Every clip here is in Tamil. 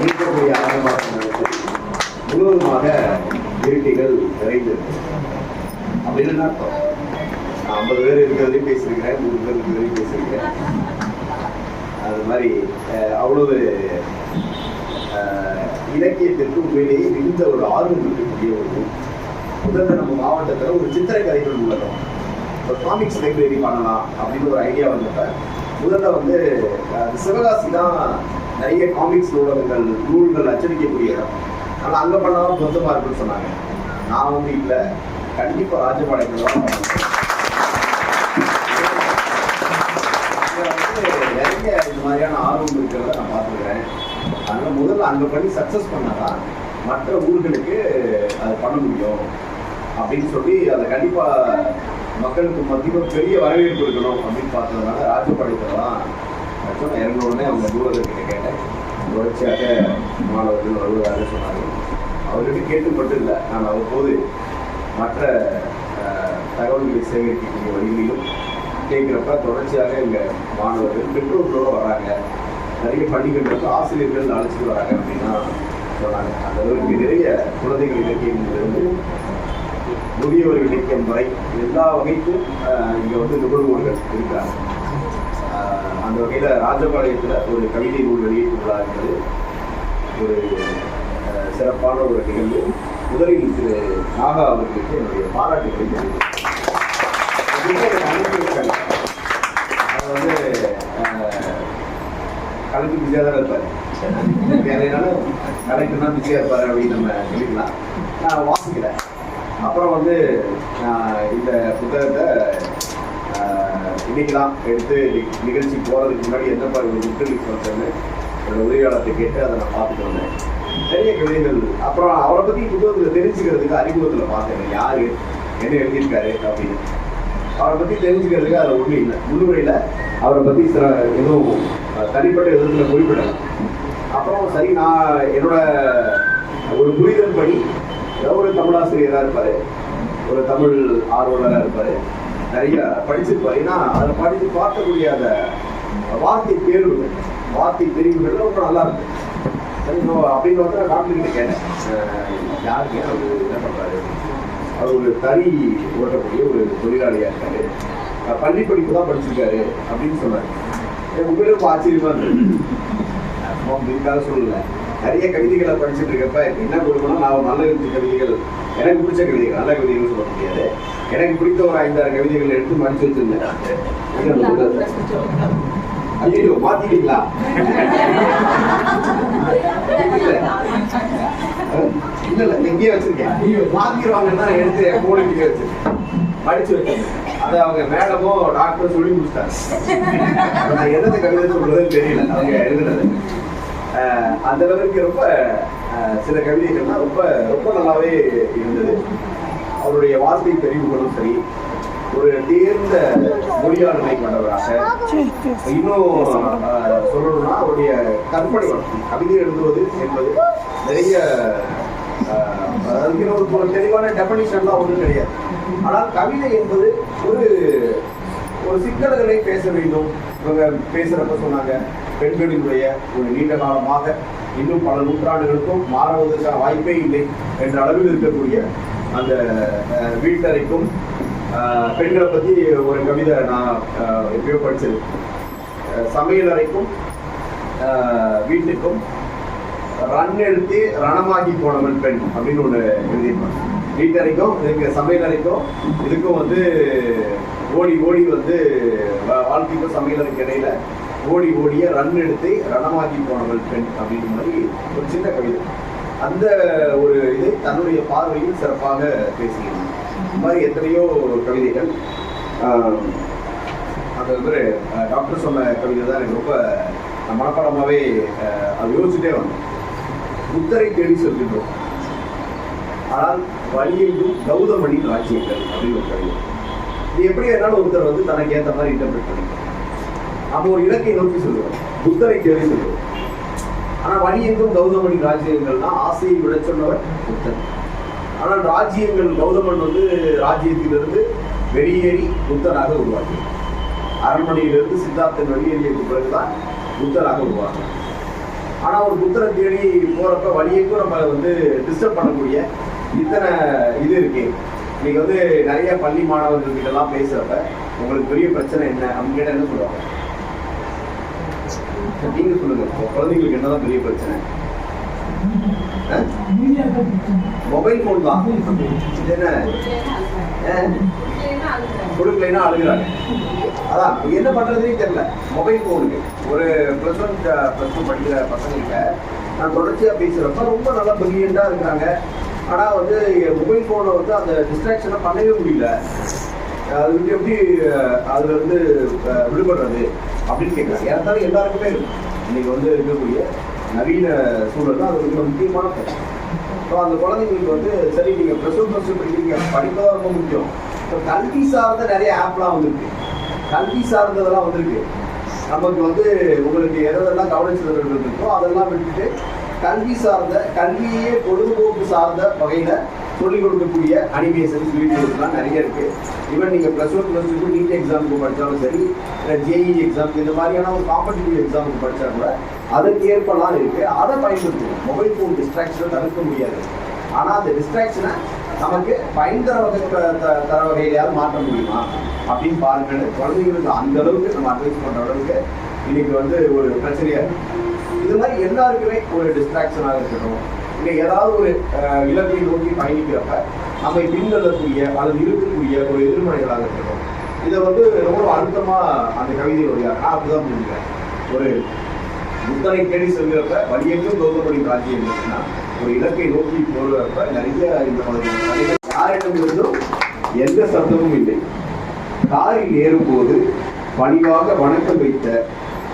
இருக்கக்கூடிய ஆரம்பத்தில் முழுவதுமாக வேட்டிகள் நிறைந்திருக்கு அப்படின்னு என்ன அர்த்தம் நான் ஐம்பது பேர் இருக்கிறதையும் பேசியிருக்கிறேன் நூறு பேர் இருக்கிறதையும் பேசியிருக்கிறேன். அது மாதிரி அவ்வளவு இலக்கியத்திற்கு உண்மையிலேயே மிகுந்த ஒரு ஆர்வம் இருக்கக்கூடிய ஒரு ஊர். முதல்ல நம்ம மாவட்டத்தில் ஒரு சித்திரை கதைகள் உள்ளோம் இப்போ காமிக்ஸ் லைப்ரரி பண்ணலாம் அப்படின்னு ஒரு ஐடியா வந்தப்ப முதல்ல வந்து சிவகாசி தான் நிறைய காமிக்ஸ் நூலகங்கள் நூல்கள் அச்சடிக்கக்கூடிய இடம். ஆனால் அங்கே பண்ணாலும் பொருத்தமாக இருக்குன்னு சொன்னாங்க. நான் வந்து இல்லை. கண்டிப்பாக ராஜபாளையத்தில் தான் நிறைய இந்த மாதிரியான ஆர்வம் இருக்கிறத நான் பார்த்துக்கிறேன். அதனால முதல்ல அங்கே பண்ணி சக்ஸஸ் பண்ணாதான் மற்ற ஊர்களுக்கு அது பண்ண முடியும். அப்படின்னு சொல்லி அதை கண்டிப்பாக மக்களுக்கு மத்தியில் பெரிய வரவேற்பு இருக்கணும் அப்படின்னு பார்த்ததுனால ராஜபாளையத்தில் தான் நான் இறங்க உடனே அவங்க நூலகர்கிட்ட கேட்டேன். தொடர்ச்சியாக மாணவர்கள் வருவதாக சொன்னாங்க அவர்கிட்ட கேட்டு மட்டும் இல்லை நான் அவ்வப்போது மற்ற தகவல்களை சேகரிக்கக்கூடிய வழிகளிலும் கேட்குறப்ப தொடர்ச்சியாக எங்கள் மாணவர்கள் பெற்றோர்களோடு வராங்க. நிறைய பள்ளிகளுக்கு ஆசிரியர்கள் அழைச்சிட்டு வராங்க அப்படின்னா சொன்னாங்க. அந்த அளவுக்கு நிறைய குழந்தைகள் இலக்கியங்களிலிருந்து முதியவர்கள் இலக்கியம் வரை எல்லா வகைக்கும் இங்கே வந்து நிபுணர்கள் இருக்கிறாங்க அந்த வகையில் ராஜபாளையத்தில் ஒரு கவிதை நூல் வெளியீட்டு விழா என்பது ஒரு சிறப்பான ஒரு நிகழ்வு. முதலில் திரு நாகா அவர்களுக்கு என்னுடைய பாராட்டுகளை தெரிவித்துக் அது வந்து அஹ், பிஸியாக தான் இருப்பார். வேலையினாலும் கலைக்கு தான் பிஸியாக இருப்பார் அப்படின்னு நம்ம சொல்லிக்கலாம் நான் வாசிக்கிறேன். அப்புறம் வந்து நான் இந்த புத்தகத்தை இன்னைக்கு தான் எடுத்து நிகழ்ச்சி போகிறதுக்கு முன்னாடி எந்த மாதிரி ஒரு இன்டர்வியூ சொல்றேன்னு என்னோட உதவியாளர்கிட்ட கேட்டு அதை நான் பார்த்துட்டு வந்தேன். நிறைய கவிதைகள் அப்புறம் அவரை பற்றி புத்தகத்தில் தெரிஞ்சுக்கிறதுக்கு அறிமுகத்தில் பார்த்தேன். யார்? என்ன எழுதியிருக்காரு அப்படின்னு. அவரை பத்தி தெரிஞ்சுக்கிறதுக்கு அதில் ஒன்றும் இல்லை. முன்னுரையில் அவரை பத்தி சில எதுவும் தனிப்பட்ட விதத்தில் குறிப்பிடலாம் அப்புறம் சரி நான் என்னோட ஒரு புரிதல் படி ஏதோ ஒரு தமிழாசிரியராக இருப்பாரு. ஒரு தமிழ் ஆர்வலராக இருப்பாரு. நிறைய படிச்சிருப்பாரு ஏன்னா அதை படித்து பார்க்கக்கூடிய அந்த வார்த்தை தேர்வுகள் வார்த்தை தெரிவுகள் ரொம்ப நல்லா இருக்கு. சரி இப்போ அப்படின்னு வந்து நான் டாக்டர் கிட்ட கேட்டேன் அஹ், அவர் என்ன பண்றாரு? அவர் ஒரு தறி ஓட்டக்கூடிய ஒரு தொழிலாளியா இருக்காரு. பள்ளி படிப்பு தான் படிச்சிருக்காரு அப்படின்னு சொன்னாரு. எனக்கு உண்மையிலும் ஆச்சரியமா இருந்தது. இதுக்காக சொல்லல. நிறைய கவிதைகளை படிச்சுட்டு இருக்கப்ப என்ன கொடுக்கணும் நான் ஒரு நல்ல எழுத்து கவிதைகள் எனக்கு பிடிச்ச கவிதைகள் நல்ல கவிதைகள் சொல்ல முடியாது. எனக்கு பிடித்த ஒரு ஐந்தாறு கவிதைகள் எடுத்து மடிச்சு வச்சிருந்தேன். ஐயோ மாத்திட்டீங்களா? இல்ல. இல்ல எங்கேயே வச்சிருக்கேன். மாத்திடுவாங்கன்னா எடுத்து என் போன கிட்டே வச்சிருக்கேன். படிச்சு வச்சேன் அதை அவங்க மேடமோ டாக்டரோ சொல்லி முடிச்சிட்டாங்க. நான் என்னது கவிதை சொல்றதுன்னு தெரியல. அவங்க எழுதுனது. அந்த அளவுக்கு ரொம்ப சில கவிதைகள்லாம் ரொம்ப ரொம்ப நல்லாவே இருந்தது. அவருடைய வார்த்தை தெரிவுகளும் சரி ஒரு தேர்ந்த மொழியாளுமை கொண்டவராக இன்னும் சொல்லணும்னா அவருடைய கற்பனை வளர்ச்சி கவிதை எழுதுவது என்பது நிறைய அதுக்கு ஒரு தெளிவான டெபனிஷன்லாம் ஒன்றும் கிடையாது. ஆனால் கவிதை என்பது ஒரு ஒரு சிக்கல்களை பேச வேண்டும். இவங்க பேசுறப்ப சொன்னாங்க பெண்களினுடைய ஒரு நீண்ட காலமாக இன்னும் பல நூற்றாண்டுகளுக்கும் மாறுவதற்கான வாய்ப்பே இல்லை என்ற அளவில் இருக்கக்கூடிய அந்த வீட்டறைக்கும் பெண்களை பத்தி ஒரு கவிதை நான் எப்பயோ படிச்சது. சமையல் சமையலறைக்கும் வீட்டுக்கும் ரன் எடுத்து ரணமாகி போனவன் பெண் அப்படின்னு ஒன்று எழுதியிருப்பாங்க. வீட்டறைக்கும் இதுக்கு சமையலறைக்கும் இதுக்கும் வந்து ஓடி ஓடி வந்து வாழ்க்கைக்கும் சமையல் அறைக்கு இடையில ஓடி ஓடிய ரன் எடுத்து ரணமாகி போனவள் பெண் அப்படின்ற மாதிரி ஒரு சின்ன கவிதை. அந்த ஒரு இதை தன்னுடைய பார்வையில் சிறப்பாக பேசுகிறார் இந்த மாதிரி எத்தனையோ கவிதைகள் அது வந்து டாக்டர் சொன்ன கவிதை தான் எனக்கு ரொம்ப மனப்பாடமாகவே அது யோசிச்சுட்டே வந்தேன். புத்தரை தேடி செல்கின்றோம். ஆனால் வழியையும் கௌதமணி ராஜ்யங்கள் அப்படின்னு ஒரு கவிதை. இது எப்படி என்னால் ஒருத்தர் வந்து தனக்கு ஏற்ற மாதிரி இன்டர்பிரட் பண்ணி அப்போ ஒரு இலக்கை நோக்கி சொல்லுவோம் புத்தரை தேடி சொல்லுவோம் ஆனால் வழி கௌதமனின் கௌதமணி ராஜ்யங்கள்னா ஆசையை விட சொன்னவர் புத்தன் ஆனால் ராஜ்யங்கள் கௌதமன் வந்து ராஜ்யத்திலிருந்து வெளியேறி புத்தராக உருவாக்கினார். அரண்மனையிலிருந்து சித்தார்த்தன் வெளியேறியதுக்கு பிறகுதான் புத்தராக உருவாக்கினார். ஆனால் ஒரு புத்தரை தேடி போகிறப்ப வழியேக்கும் நம்ம வந்து டிஸ்டர்ப் பண்ணக்கூடிய இத்தனை இது இருக்கு. இன்னைக்கு வந்து நிறைய பள்ளி மாணவர்கள் பேசுகிறப்ப உங்களுக்கு பெரிய பிரச்சனை என்ன? அப்படின்னு என்ன சொல்லுவாங்க? நீங்க சொல்லுங்க. இப்போ குழந்தைங்களுக்கு என்னதான் பெரிய பிரச்சனை? மொபைல் போன் தான் இது என்ன? கொடுக்கலைன்னா அதான் என்ன பண்றதுனே தெரியல. மொபைல் போனுக்கு ஒரு ப்ளஸ் ஒன் ப்ளஸ் டூ படிக்கிற பசங்களுக்கு நான் தொடர்ச்சியா பேசுறப்ப ரொம்ப நல்லா பிரில்லியண்டா இருக்கிறாங்க. ஆனா வந்து மொபைல் ஃபோனை வந்து அந்த டிஸ்ட்ராக்ஷனை பண்ணவே முடியல. அது வந்து எப்படி அதுல இருந்து விடுபடுறது? அப்படின்னு கேட்குறாங்க. ஏறத்தாலும் எல்லாருக்குமே இருக்கும் இன்னைக்கு வந்து இருக்கக்கூடிய நவீன சூழல் தான் அது ரொம்ப முக்கியமான பிரச்சனை. ஸோ அந்த குழந்தைங்களுக்கு வந்து சரி நீங்கள் ப்ளஸ் ஒன் ப்ளஸ் டூ படிக்கிறீங்க. படிப்பு ரொம்ப முக்கியம். இப்போ கல்வி சார்ந்த நிறைய ஆப்லாம் வந்துருக்கு. கல்வி சார்ந்ததெல்லாம் வந்திருக்கு. நமக்கு வந்து உங்களுக்கு எதெல்லாம் கவனம் செலுத்துறது இருக்கோ அதெல்லாம் விட்டுட்டு கல்வி சார்ந்த கல்வியே பொழுதுபோக்கு சார்ந்த வகையில் சொல்லிக் கொடுக்கக்கூடிய அனிமேஷன்ஸ் வீடியோஸ்லாம் நிறைய இருக்கு. ஈவன் நீங்கள் plus one plus two NEET எக்ஸாமுக்கு படித்தாலும் சரி ஜேஇ எக்ஸாம் இந்த மாதிரியான ஒரு காம்படிட்டிவ் எக்ஸாமுக்கு படித்தா கூட அதற்கு ஏற்பலாம் இருக்குது அதை பயன்படுத்தணும் மொபைல் ஃபோன் டிஸ்ட்ராக்ஷனை தவிர்க்க முடியாது. ஆனால் அந்த டிஸ்ட்ராக்ஷனை நமக்கு பயன் தர வகை த- த- தர வகையிலையாவது மாற்ற முடியுமா? அப்படின்னு பாருங்கள் குழந்தைங்களுக்கு அந்த அளவுக்கு நம்ம அட்வைஸ் பண்ணுற அளவுக்கு இன்னைக்கு வந்து ஒரு பிரச்சனையாக இருக்குது இது மாதிரி எல்லாருக்குமே ஒரு டிஸ்ட்ராக்ஷனாக இருக்கட்டும் இல்லை ஏதாவது ஒரு இலக்கை நோக்கி பயணிக்கிறப்ப நம்மை பின்தள்ளக்கூடிய அல்லது இருக்கக்கூடிய ஒரு எதிர்மறைகளாக இருக்கட்டும். இதை வந்து ரொம்ப அழுத்தமாக அந்த கவிதையில் வழியாக நான் அப்படிதான் புரிஞ்சுக்கிறேன். ஒரு புத்தனை தேடி செல்கிறப்ப வழியெங்கும் கௌதமணி ராஜ்யம் இருந்துச்சுன்னா ஒரு இலக்கை நோக்கி போடுறப்ப நிறைய இந்த மாதிரி யாரிடம் இருந்தும் எந்த சத்தமும் இல்லை. காரில் ஏறும்போது பணிவாக வணக்கம் வைத்த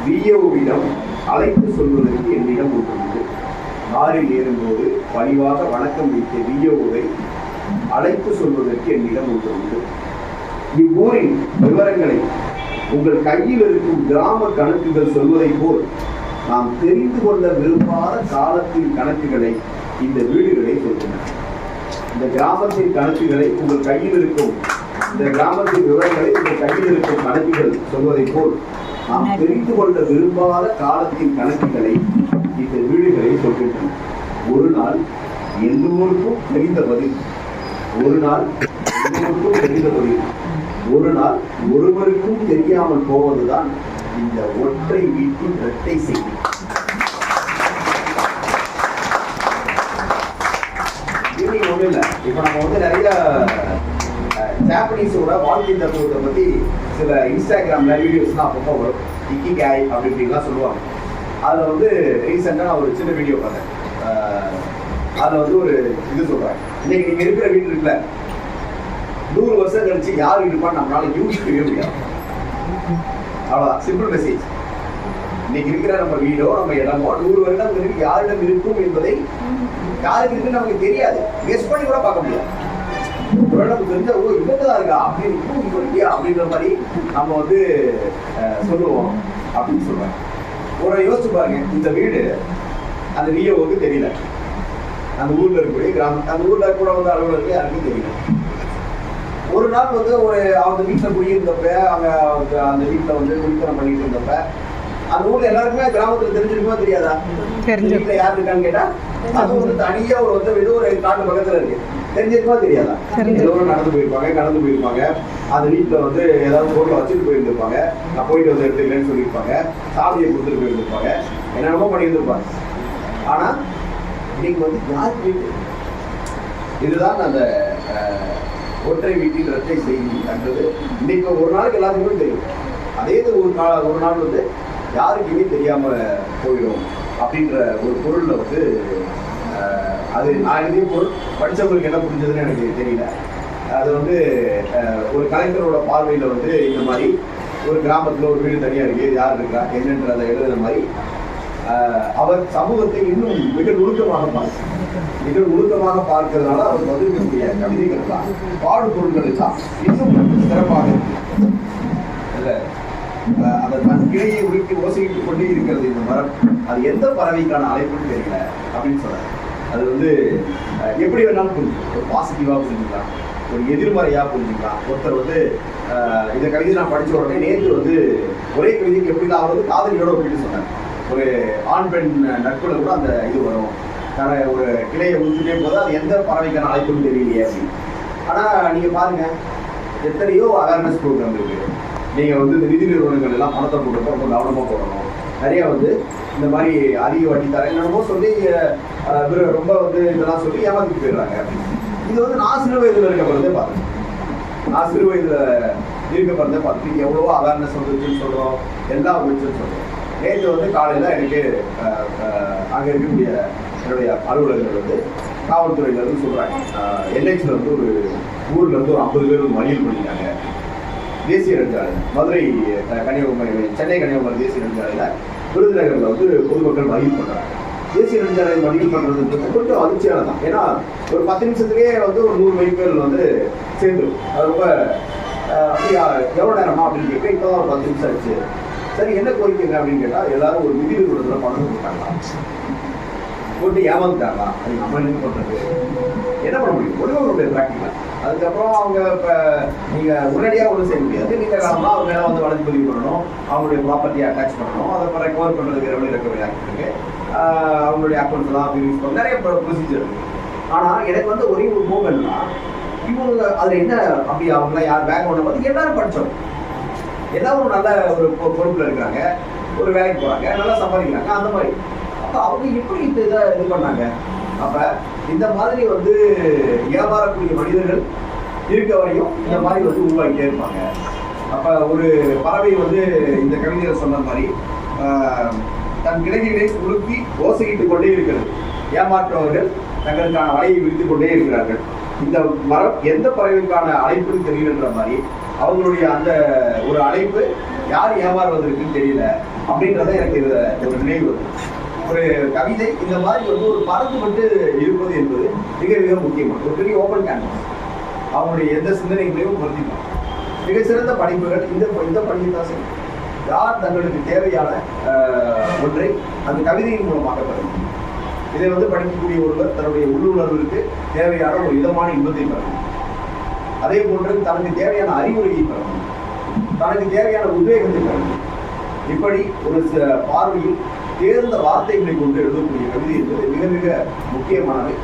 விஏஓவிடம் அழைத்து சொல்வதற்கு என்னிடம் ஒன்றுண்டு காரில் ஏறும்போது பணிவாக வணக்கம் வைத்த விஏஓவை அழைத்து சொல்வதற்கு என்னிடம் ஒன்றுண்டு இவ்வூரின் விவரங்களை உங்கள் கையில் இருக்கும் கிராம கணக்குகள் சொல்வதைப் போல் நாம் தெரிந்து கொள்ள விரும்பாத காலத்தின் கணக்குகளை இந்த வீடுகளை சொல்கின்றன. இந்த கிராமத்தின் கணக்குகளை உங்கள் கையில் இருக்கும் இந்த கிராமத்தின் விவரங்களை உங்கள் கையில் இருக்கும் கணக்குகள் சொல்வதைப் போல் நாம் தெரிந்து கொள்ள விரும்பாத காலத்தின் கணக்குகளை இந்த வீடுகளை சொல்கின்றன ஒரு நாள் எல்லோருக்கும் தெரிந்த பதில். ஒரு நாள் எல்லோருக்கும் தெரிந்த பதில். ஒரு நாள் ஒருவருக்கும் தெரியாமல் போவதுதான் இந்த ஒற்றை வீட்டின் இரட்டை செய்தி. இது ஒண்ணும் இல்ல. நம்ம வந்து நிறைய ஜாப்பனீஸோட வாழ்க்கை தத்துவத்தை பத்தி சில இன்ஸ்டாகிராம்ல வீடியோஸ்லாம் அப்பப்போ வரும். இக்கி காய் அப்படி இப்படிலாம் சொல்லுவாங்க. அதில் வந்து ரீசெண்டாக நான் ஒரு சின்ன வீடியோ பார்த்தேன். அதில் வந்து ஒரு இது சொல்கிறேன் இன்னைக்கு நீங்கள் இருக்கிற வீடு இருக்குல்ல நூறு வருஷம் கழிச்சு யார் இருப்பான்னு நம்மளால யூகிக்கவே முடியாது. அவ்வளோதான் சிம்பிள் மெசேஜ் இன்னைக்கு இருக்கிற நம்ம வீடோ நம்ம இடமோ நூறு வருடம் இருக்கு யாரிடம் இருக்கும் என்பதை யாருக்கு இருக்குன்னு நமக்கு தெரியாது. கெஸ் பண்ணி கூட பார்க்க முடியாது. ஒருவேளை நமக்கு தெரிஞ்ச ஓ இவங்கதான் இருக்கா? அப்படின்னு அப்படின்ற மாதிரி நம்ம வந்து சொல்லுவோம். அப்படின்னு சொல்றாங்க. ஒரு யோசிச்சு பாருங்க இந்த வீடு அந்த விஓவுக்கு தெரியல. அந்த ஊர்ல இருக்கக்கூடிய கிராம அந்த ஊர்ல கூட வந்து அலுவலருக்கு யாருக்கும் தெரியல. ஒரு நாள் வந்து ஒரு அவங்க வீட்டில் குடியிருந்தப்ப அவங்க அவங்க அந்த வீட்டில் வந்து குடித்தனம் பண்ணிட்டு இருந்தப்ப அந்த ஊர்ல எல்லாருக்குமே கிராமத்துல தெரிஞ்சிருக்குமா தெரியாதா? தெரிஞ்சிருக்கும். வீட்டுல யார் இருக்கான்னு கேட்டா அது வந்து தனியா ஒரு வந்து ஏதோ ஒரு காட்டு பக்கத்துல இருக்கு. தெரிஞ்சிருக்குமா தெரியாதா. எல்லோரும் நடந்து போயிருப்பாங்க கடந்து போயிருப்பாங்க. அந்த வீட்டுல வந்து ஏதாவது பொருளை வச்சுட்டு போயிருந்திருப்பாங்க. நான் போயிட்டு வந்து எடுத்துக்கிறேன்னு சொல்லியிருப்பாங்க. சாவியை கொடுத்துட்டு போயிருந்திருப்பாங்க. என்னென்னமோ பண்ணியிருந்திருப்பாங்க. ஆனா இன்னைக்கு வந்து யார் வீட்டு இதுதான் அந்த ஒற்றை வீட்டின் இரட்டை செய்தி என்றது இன்னைக்கு ஒரு நாளைக்கு எல்லாத்துக்குமே தெரியும். அதே இது ஒரு நாள் ஒரு நாள் வந்து யாருக்குமே தெரியாம போயிடும் அப்படின்ற ஒரு பொருள்ல வந்து அது நான் எழுதிய பொருள். படித்தவங்களுக்கு என்ன புரிஞ்சதுன்னு எனக்கு தெரியல. அது வந்து ஒரு கலைஞரோட பார்வையில வந்து இந்த மாதிரி ஒரு கிராமத்துல ஒரு வீடு தனியா இருக்கு யார் இருக்கா என்னன்றதை எழுதுன மாதிரி அவர் சமூகத்தை இன்னும் மிக நுணுக்கமாக பார்க்கிறார் மிக நுணுக்கமாக பார்க்கிறதுனால அவர் பதிவிடக்கூடிய கவிதைகள் தான். பாடு பொருட்கள் தான். இன்னும் சிறப்பாக இருக்கு. அதை தன் கிளையை உருக்கி ஓசையிட்டு கொண்டே இருக்கிறது இந்த மரம். அது எந்த பறவைக்கான அழைப்புன்னு தெரியல அப்படின்னு சொல்றாரு. அது வந்து எப்படி வேணாலும் புரிஞ்சுக்கலாம். ஒரு பாசிட்டிவா புரிஞ்சுக்கலாம். ஒரு எதிர்மறையாக புரிஞ்சுக்கலாம். ஒருத்தர் வந்து இந்த கவிதை நான் படித்த உடனே நேற்று வந்து ஒரே கவிதைக்கு எப்படி தான் அவர் வந்து காதலியோட ஒப்பிட்டு சொன்னேன் ஒரு ஆண் பெண் நட்புல கூட அந்த இது வரும். தர ஒரு கிளையை உழுந்துட்டே போது அது எந்த பறவைக்கான அழைப்புன்னு தெரியலையே அப்படின்னு. ஆனால் நீங்கள் பாருங்கள் எத்தனையோ அவேர்னஸ் ப்ரோக்ராம் இருக்குது நீங்கள் வந்து இந்த நிதி நிறுவனங்கள் எல்லாம் பணத்தை போட்டு ரொம்ப கவனமாக போடணும். நிறைய வந்து இந்த மாதிரி அதிக வட்டி தர சொல்லி ரொம்ப வந்து இதெல்லாம் சொல்லி ஏமாத்திட்டு போயிடுறாங்க. இது வந்து நான் சிறு வயதில் இருக்க பிறந்தே பார்த்தேன் நான் சிறு வயதில் இருக்க பிறந்தே பார்த்துட்டு எவ்வளவோ அவேர்னஸ் வந்துச்சுன்னு சொல்கிறோம் எல்லாம் வந்துச்சுன்னு சொல்கிறோம் நேற்று வந்து காலையில் எனக்கு அங்கே இருக்கக்கூடிய என்னுடைய அலுவலர்கள் வந்து காவல்துறையிலேருந்து சொல்கிறாங்க என்ஹெச்சில் வந்து ஒரு ஊர்லேருந்து ஒரு ஐம்பது பேர் வந்து மறியல் பண்ணிட்டாங்க. தேசிய நெடுஞ்சாலை மதுரை கன்னியாகுமரி சென்னை கன்னியாகுமரி தேசிய நெடுஞ்சாலையில் விருதுநகரில் வந்து பொதுமக்கள் மறியல் பண்ணுறாங்க தேசிய நெடுஞ்சாலை மறியல் பண்ணுறது கொஞ்சம் அதிர்ச்சியான தான் ஏன்னா ஒரு பத்து நிமிஷத்துலேயே வந்து ஒரு நூறு வெஹிக்கிள் வந்து சேர்ந்துடும் அது ரொம்ப அஹ், அப்படியா நேரமா அப்படின்னு கேட்க இப்பதான் ஒரு பத்து நிமிஷம் ஆச்சு. சரி என்ன கோரிக்கைங்க அப்படின்னு கேட்டால் எல்லாரும் ஒரு நிதி நிறுவனத்தில் பணம் கொடுத்தாங்களா போட்டு ஏமாந்துட்டாங்களா அது நம்ம என்ன பண்ணுறது என்ன பண்ண முடியும்? ஒரே ஒரு ப்ராக்டிக்கல் அதுக்கப்புறம் அவங்க இப்போ நீங்கள் உடனடியாக ஒன்றும் செய்ய முடியாது. நீண்ட காலமாக அவங்க மேலே வந்து வழக்கு பதிவு பண்ணணும் அவங்களுடைய ப்ராப்பர்ட்டியை அட்டாச் பண்ணணும். அதை அப்புறம் ரெக்கவர் பண்ணுறதுக்கு ரெவன்யூ ரெக்கவரி ஆக்ட் இருக்கு. அவங்களுடைய அக்கௌண்ட்ஸ் எல்லாம் யூஸ் பண்ண நிறைய ப்ரொசீஜர் இருக்குது ஆனால் எனக்கு வந்து ஒரே ஒரு மூமெண்ட்னா இவங்க அதில் என்ன அப்படி அவங்களாம் யார் பேங்க் ஒன்று பார்த்து எல்லாரும் படித்தோம் எல்லாரும் ஒரு நல்ல ஒரு பொ- இருக்கிறாங்க ஒரு வேலைக்கு போகிறாங்க நல்லா சம்பாதிக்கிறாங்க. அந்த மாதிரி. அப்போ அவங்க எப்படி இந்த இதை இது பண்ணாங்க? அப்போ இந்த மாதிரி வந்து ஏமாறக்கூடிய மனிதர்கள் இருக்க வரையும் இந்த மாதிரி வந்து உருவாக்கிட்டே இருப்பாங்க. அப்போ ஒரு பறவை வந்து இந்த கவிதையில சொன்ன மாதிரி தன் கிளைகளை உலுக்கி ஓசையிட்டுக் கொண்டே இருக்கிறது. ஏமாற்றவர்கள் தங்களுக்கான வலையை விரித்துக் கொண்டே இருக்கிறார்கள். இந்த மரம் எந்த பறவைக்கான அழைப்புன்னு தெரியலன்ற மாதிரி அவங்களுடைய அந்த ஒரு அழைப்பு யார் ஏமாறுவதற்குன்னு தெரியல அப்படின்றத எனக்கு இதில் ஒரு நினைவு வருது. ஒரு கவிதை இந்த மாதிரி வந்து ஒரு பறந்து வந்து இருப்பது என்பது மிக மிக முக்கியமானது. ஒரு பெரிய ஓப்பன் கேன்வஸ் அவங்களுடைய எந்த சிந்தனைகளையும் பொருத்திக்கலாம் மிக சிறந்த படைப்புகள் இந்த இந்த பணியை தான் செய்யும் யார் தங்களுக்கு தேவையான ஒன்றை அந்த கவிதையின் மூலமாக பெறும் இதை வந்து படிக்கக்கூடிய ஒருவர் தன்னுடைய உள்ளுணர்வுக்கு தேவையான ஒரு இதமான இன்பத்தை பெறணும் அதே போன்று தனக்கு தேவையான அறிவுரையை பெறணும் தனக்கு தேவையான உத்வேகத்தை பெறணும் இப்படி ஒரு பார்வையில் தேர்ந்த வார்த்தைகளை கொண்டு எழுதக்கூடிய கவிதை என்பது மிக மிக முக்கியமானது.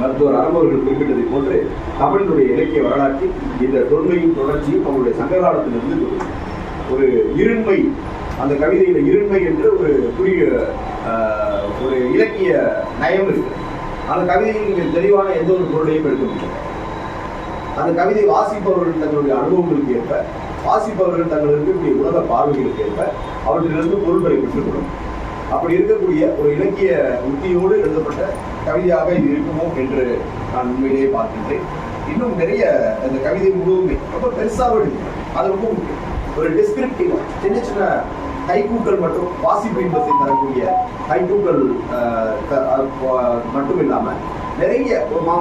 மருத்துவர் அறம்பவர்கள் குறிப்பிட்டதை போன்று தமிழினுடைய இலக்கிய வரலாற்றில் இந்த தொன்மையும் தொடர்ச்சியும் அவங்களுடைய சங்ககாலத்திலிருந்து ஒரு- ஒரு இருண்மை அந்த கவிதையில இருண்மை என்று ஒரு குறிய ஒரு இலக்கிய நயம் இருக்கு. அந்த கவிதையில் நீங்கள் தெளிவான எந்த ஒரு பொருளையும் எடுக்க முடியும் அந்த கவிதை வாசிப்பவர்கள் தங்களுடைய அனுபவங்களுக்கு ஏற்ப வாசிப்பவர்கள் தங்களுக்கு உலக பார்வைகளுக்கு ஏற்ப அவற்றிலிருந்து பொருள்களை பெற்றுக்கொள்ளும் அப்படி இருக்கக்கூடிய ஒரு இலக்கிய உத்தியோடு எழுதப்பட்ட கவிதையாக இது இருக்குமோ என்று நான் உண்மையிலேயே பார்க்கின்றேன் இன்னும் நிறைய அந்த கவிதை முழுவதுமே ரொம்ப பெருசாக அது ரொம்ப முக்கியம். ஒரு டிஸ்கிரிப்டிவ் சின்ன சின்ன கைக்கூக்கள் மற்றும் வாசிப்பு இன்பத்தை தரக்கூடிய கைக்கூக்கள் த- மட்டும் இல்லாம நிறைய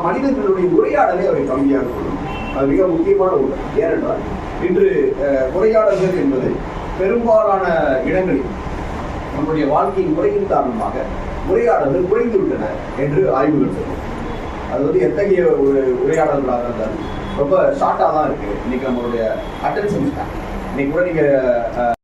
மனிதர்களுடைய உரையாடலை அவை கவிதையாக கொள்ளும் அது மிக முக்கியமான ஒன்று. ஏனென்றால் இன்று உரையாடல்கள் என்பது பெரும்பாலான இடங்களில் நம்முடைய வாழ்க்கை முறையின் காரணமாக உரையாடல்கள் குறைந்து விட்டன என்று ஆய்வுகள் சொல்லும். அது வந்து எத்தகைய ஒரு உரையாடல்களாக இருந்தாலும் ரொம்ப ஷார்ட்டாக தான் இருக்கு. இன்னைக்கு நம்மளுடைய அட்டென்ஷன் இன்னைக்கு கூட நீங்க அஹ்,